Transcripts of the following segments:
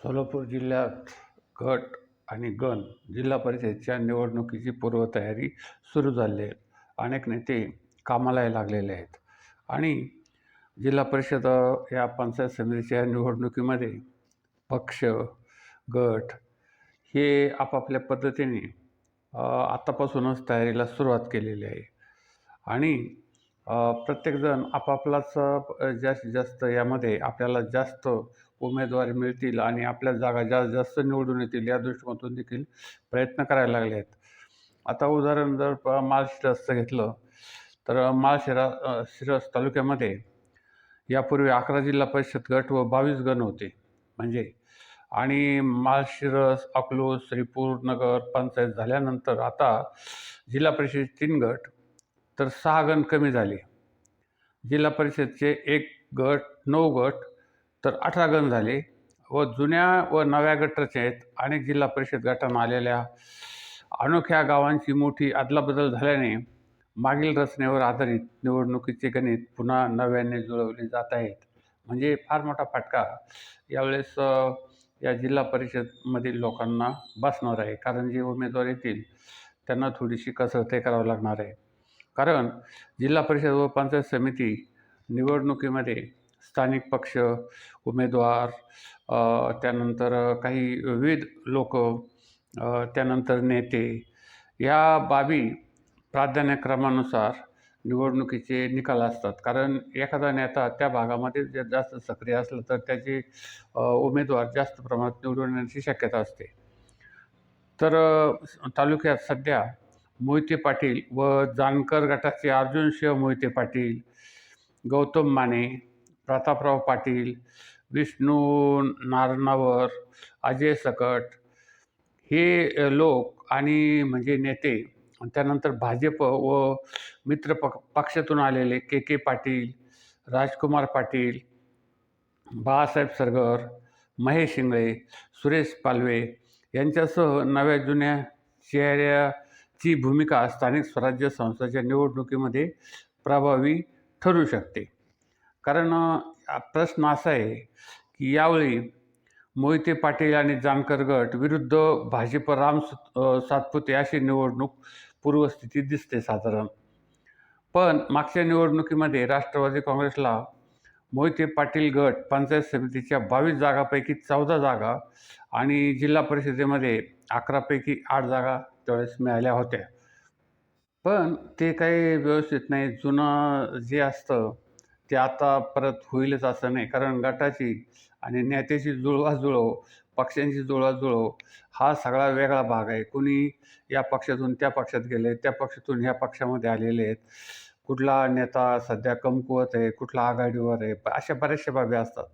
सोलापूर जिल्ह्यात गट आणि गण जिल्हा परिषदेच्या निवडणुकीची पूर्वतयारी सुरू झाली आहे. अनेक नेते कामालाही लागलेले आहेत. आणि जिल्हा परिषद या पंचायत समितीच्या निवडणुकीमध्ये पक्ष गट हे आपापल्या पद्धतीने आतापासूनच आत्तापासूनच तयारीला सुरुवात केलेली आहे. आणि प्रत्येकजण आपापलाच जास्तीत जास्त यामध्ये आपल्याला जास्त उमेदवारी मिळतील आणि आपल्या जागा जास्त जास्त निवडून येतील या दृष्टिकोनातून देखील प्रयत्न करायला लागले आहेत. आता उदाहरण जर प- माळशिरसचं घेतलं तर माळशिरा शिरस तालुक्यामध्ये यापूर्वी अकरा जिल्हा परिषद गट व बावीस गण होते. म्हणजे आणि माळशिरस अकलूज श्रीपूर नगर पंचायत झाल्यानंतर आता जिल्हा परिषद तीन गट तर सहा गण कमी झाले. जिल्हा परिषदचे एक गट नऊ गट तर अठरा गण झाले व जुन्या व नव्या गटाचे आहेत. अनेक जिल्हा परिषद गटांना आलेल्या अनोख्या गावांची मोठी अदलाबदल झाल्याने मागील रचनेवर आधारित निवडणुकीचे गणित पुन्हा नव्याने जुळवले जात आहेत. म्हणजे फार मोठा फटका यावेळेस या जिल्हा परिषदमधील लोकांना बसणार आहे. कारण जे उमेदवार येतील त्यांना थोडीशी कसरतही करावं लागणार आहे. कारण जिल्हा परिषद व पंचायत समिती निवडणुकीमध्ये स्थानिक पक्ष उमेदवार त्यानंतर काही विविध लोक त्यानंतर नेते या बाबी प्राधान्यक्रमानुसार निवडणुकीचे निकाल असतात. कारण एखादा नेता त्या भागामध्ये जर जास्त सक्रिय असलं तर त्याचे उमेदवार जास्त प्रमाणात निवडून येण्याची शक्यता असते. तर तालुक्यात सध्या मोहिते पाटील व जानकर गटाचे अर्जुन शिव मोहिते पाटील गौतम माने प्रतापराव पाटील विष्णू नारनावर अजय सकट हे लोक आणि म्हणजे नेते त्यानंतर भाजप व मित्र पक पक्षातून आलेले के के पाटील राजकुमार पाटील बाळासाहेब सरगर महेश इंगळे सुरेश पालवे यांच्यासह नव्या जुन्या चेहऱ्याची भूमिका स्थानिक स्वराज्य संस्थांच्या निवडणुकीमध्ये प्रभावी ठरू शकते. कारण प्रश्न असा आहे की यावेळी मोहिते पाटील आणि जानकर गट विरुद्ध भाजप राम सातपुते अशी निवडणूक पूर्वस्थिती दिसते साधारण. पण मागच्या निवडणुकीमध्ये राष्ट्रवादी काँग्रेसला मोहिते पाटील गट पंचायत समितीच्या बावीस जागापैकी चौदा जागा आणि जिल्हा परिषदेमध्ये अकरापैकी आठ जागा त्यावेळेस मिळाल्या होत्या. पण ते काही व्यवस्थित नाही. जुनं जे असतं ते आता परत होईलच असं नाही. कारण गटाची आणि नेत्याची जुळवाजुळव पक्षांची जुळवाजुळव हा सगळा वेगळा भाग आहे. कुणी या पक्षातून त्या पक्षात गेले त्या पक्षातून ह्या पक्षामध्ये आलेले आहेत. कुठला नेता सध्या कमकुवत आहे कुठला आघाडीवर आहे अशा बऱ्याचशा बाबी असतात.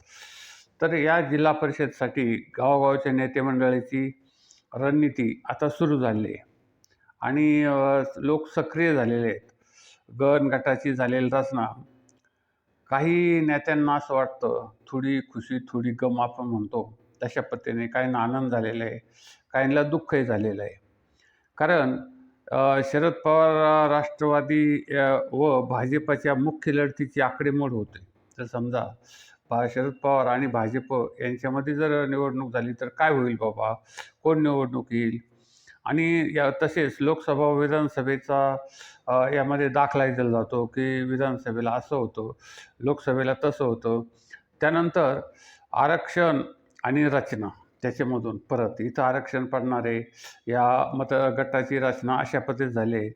तर या जिल्हा परिषदसाठी गावोगावच्या नेतेमंडळीची रणनीती आता सुरू झाली आहे. आणि लोक सक्रिय झालेले आहेत. गण गटाची झालेली रचना काही नेत्यांना असं वाटतं थोडी खुशी थोडी गम आपण म्हणतो. तशा पद्धतीने काहींना आनंद झालेला आहे काहींना दुःखही झालेलं आहे. कारण शरद पवार राष्ट्रवादी व भाजपच्या मुख्य लढतीची आकडेमोड होते. तर समजा भा शरद पवार आणि भाजप यांच्यामध्ये जर निवडणूक झाली तर काय होईल बाबा? कोण निवडणूक येईल? आणि या तसेच लोकसभा विधानसभेचा यामध्ये दाखला दिला जातो की विधानसभेला असं होतं लोकसभेला तसं होतं. त्यानंतर आरक्षण आणि रचना त्याच्यामधून परत इथं आरक्षण पडणारे या या मतगटाची रचना अशा पद्धतीत झाले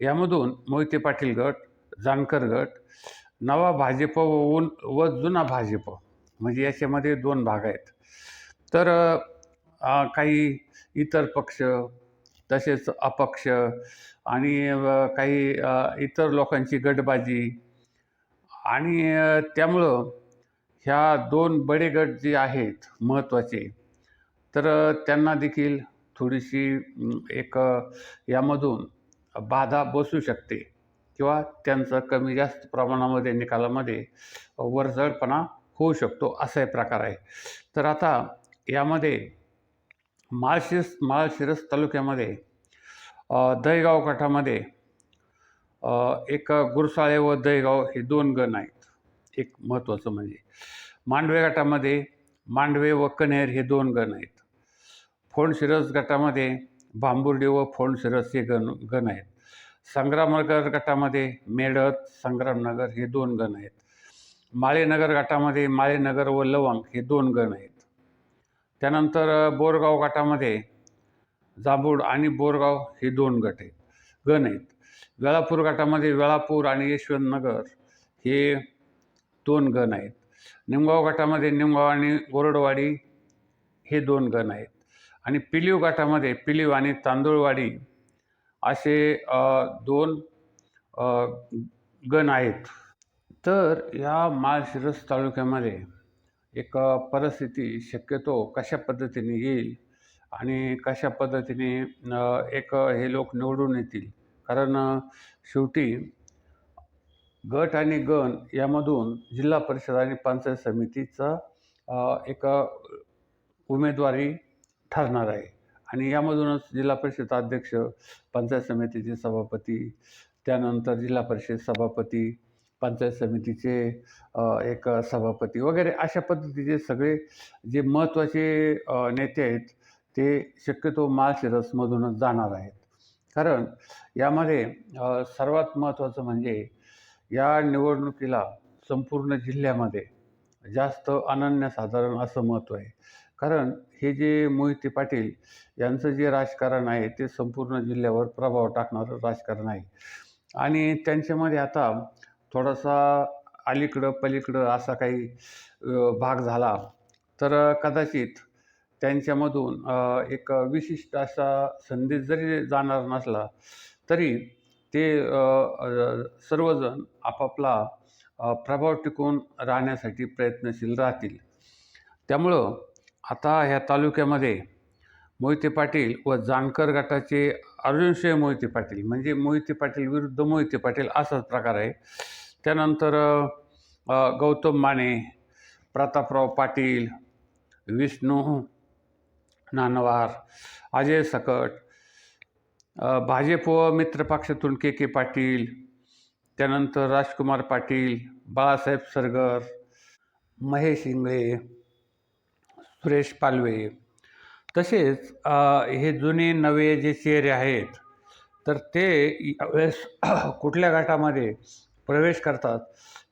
यामधून मोहिते पाटील गट जानकर गट नवा भाजप व ऊन व जुना भाजप म्हणजे याच्यामध्ये दोन भाग आहेत. तर काही इतर पक्ष तसेच अपक्ष आणि काही इतर लोकांची गटबाजी. आणि त्यामुळं ह्या दोन बडे गट जे आहेत महत्त्वाचे तर त्यांना देखील थोडीशी एक यामधून बाधा बसू शकते किंवा त्यांचं कमी जास्त प्रमाणामध्ये निकालामध्ये वरचढपणा होऊ शकतो असा एक प्रकार आहे. तर आता यामध्ये माळशिरस माळशिरस तालुक्यामध्ये दहीगाव काठामध्ये एक गुरसाळे व दहीगाव हे दोन गण आहेत. एक महत्त्वाचं म्हणजे. मांडवे गटामध्ये मांडवे व कन्हेर हे दोन गण आहेत. फोंडशिरस गटामध्ये भांबुर्डे व फोंडशिरस हे गण गण आहेत. संग्रामनगर गटामध्ये मेळत संग्रामनगर हे दोन गण आहेत. माळेनगर गटामध्ये माळेनगर व लवंग हे दोन गण आहेत. त्यानंतर बोरगाव गटामध्ये जांभूड आणि बोरगाव हे दोन गट आहेत. गण आहेत. वेळापूर गटामध्ये वेळापूर आणि यशवंतनगर हे दोन गण आहेत. निमगाव गटामध्ये निमगाव आणि गोरडवाडी हे दोन गण आहेत. आणि पिलीव गटामध्ये पिलीव आणि तांदूळवाडी असे दोन गण आहेत. तर या माळशिरस तालुक्यामध्ये एक परिस्थिती शक्यतो कशा पद्धतीने येईल आणि कशा पद्धतीने एक हे लोक निवडून येतील? कारण शेवटी गट आणि गण यामधून जिल्हा परिषद आणि पंचायत समितीचा एक उमेदवारी ठरणार आहे. आणि यामधूनच जिल्हा परिषद अध्यक्ष पंचायत समितीचे सभापती त्यानंतर जिल्हा परिषद सभापती पंचायत समितीचे एक सभापती वगैरे अशा पद्धतीचे सगळे जे महत्त्वाचे नेते आहेत ते शक्यतो माळशिरसमधूनच जाणार आहेत. कारण यामध्ये सर्वात महत्त्वाचं म्हणजे या निवडणुकीला संपूर्ण जिल्ह्यामध्ये जास्त अनन्यसाधारण असं महत्त्व आहे. कारण हे जे मोहिते पाटील यांचं जे राजकारण आहे ते संपूर्ण जिल्ह्यावर प्रभाव टाकणारं राजकारण आहे. आणि त्यांच्यामध्ये आता थोडासा अलीकडं पलीकडं असा काही भाग झाला. तर कदाचित त्यांच्यामधून एक विशिष्ट असा संदेश जरी जाणार नसला तरी ते सर्वजण आपापला प्रभाव टिकून राहण्यासाठी प्रयत्नशील राहतील. त्यामुळं आता ह्या तालुक्यामध्ये मोहिते पाटील व जानकर गटाचे अर्जुनसिंह मोहिते पाटील म्हणजे मोहिते पाटील विरुद्ध मोहिते पाटील असाच प्रकार आहे. त्यानंतर गौतम माने प्रतापराव पाटील विष्णू नानवार अजय सकट भाजप व मित्रपक्षातून के के पाटील त्यानंतर राजकुमार पाटील बाळासाहेब सरगर महेश इंगळे सुरेश पालवे. तसेच हे जुने नवे जे चेहरे आहेत तर ते यावेळेस कुठल्या गटामध्ये प्रवेश करतात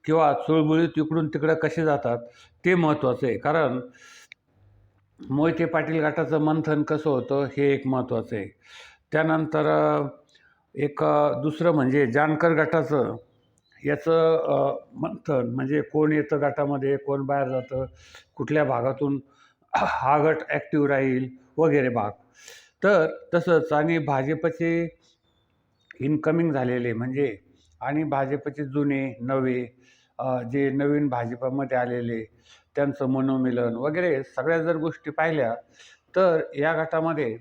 किंवा चुळबुळीत इकडून तिकडं कसे जातात ते महत्त्वाचं आहे. कारण मोहिते पाटील गटाचं मंथन कसं होतं हे एक महत्त्वाचं आहे. त्यानंतर एक दुसरं म्हणजे जानकर गटाचं याचं मंथन म्हणजे कोण येतं गटामध्ये कोण बाहेर जातं कुठल्या भागातून हा गट ॲक्टिव्ह राहील वगैरे भाग. तर तसंच आणि भाजपचे इनकमिंग झालेले म्हणजे आणि भाजपचे जुने नवे जे नवीन भाजपामध्ये आलेले त्यांचं मनोमिलन वगैरे सगळ्या जर गोष्टी पाहिल्या तर या गटामध्ये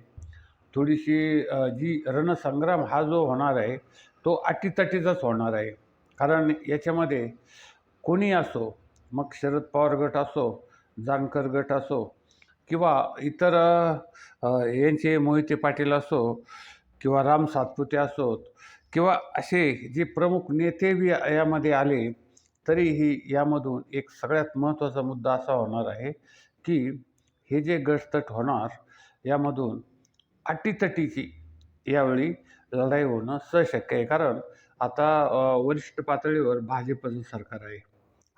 थोडीशी जी रणसंग्राम हा जो होणार आहे तो अटीतटीचाच होणार आहे. कारण याच्यामध्ये कोणी असो मग शरद पवार गट असो जानकर गट असो किंवा इतर यांचे मोहिते पाटील असो किंवा राम सातपुते असोत किंवा असे जे प्रमुख नेते बी यामध्ये आले तरीही यामधून एक सगळ्यात महत्त्वाचा मुद्दा असा होणार आहे की हे जे गटतट होणार यामधून अटीतटीची यावेळी लढाई होणं सशक्य आहे. कारण आता वरिष्ठ पातळीवर भाजपचं सरकार आहे.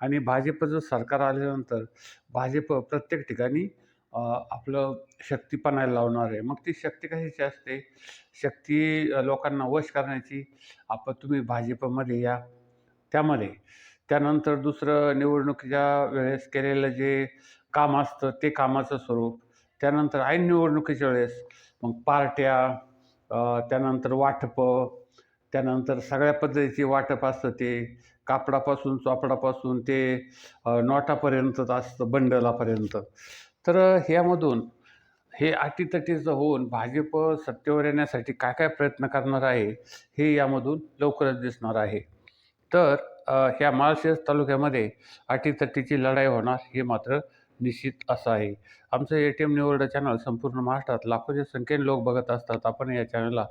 आणि भाजपचं सरकार आल्यानंतर भाजप प्रत्येक ठिकाणी आपलं शक्तीपणाला लावणार आहे. मग ती शक्ती कशाची असते? शक्ती लोकांना वश करण्याची. आपण तुम्ही भाजपमध्ये या त्यामध्ये. त्यानंतर दुसरं निवडणुकीच्या वेळेस केलेलं जे काम असतं ते कामाचं स्वरूप. त्यानंतर ऐन निवडणुकीच्या वेळेस मग पार्ट्या त्यानंतर वाटपं त्यानंतर सगळ्या पद्धतीची वाटप असतं ते. कापडापासून चोपडापासून ते नोटापर्यंतच असतं बंडलापर्यंत. तर ह्यामधून हे अटीतटीचं होऊन भाजप सत्तेवर येण्यासाठी काय काय प्रयत्न करणार आहे हे यामधून लवकरच दिसणार आहे. तर ह्या माळशेज तालुक्यामध्ये अटीतटीची लढाई होणार हे मात्र निश्चित असं आहे. आमचं ए टी एम निवड चॅनल संपूर्ण महाराष्ट्रात लाखोच्या संख्येने लोक बघत असतात. आपण या चॅनलला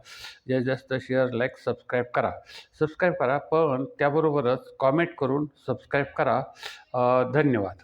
जास्तीत जास्त शेअर लाईक सबस्क्राईब करा. सबस्क्राईब करा पण त्याबरोबरच कॉमेंट करून सबस्क्राईब करा. धन्यवाद.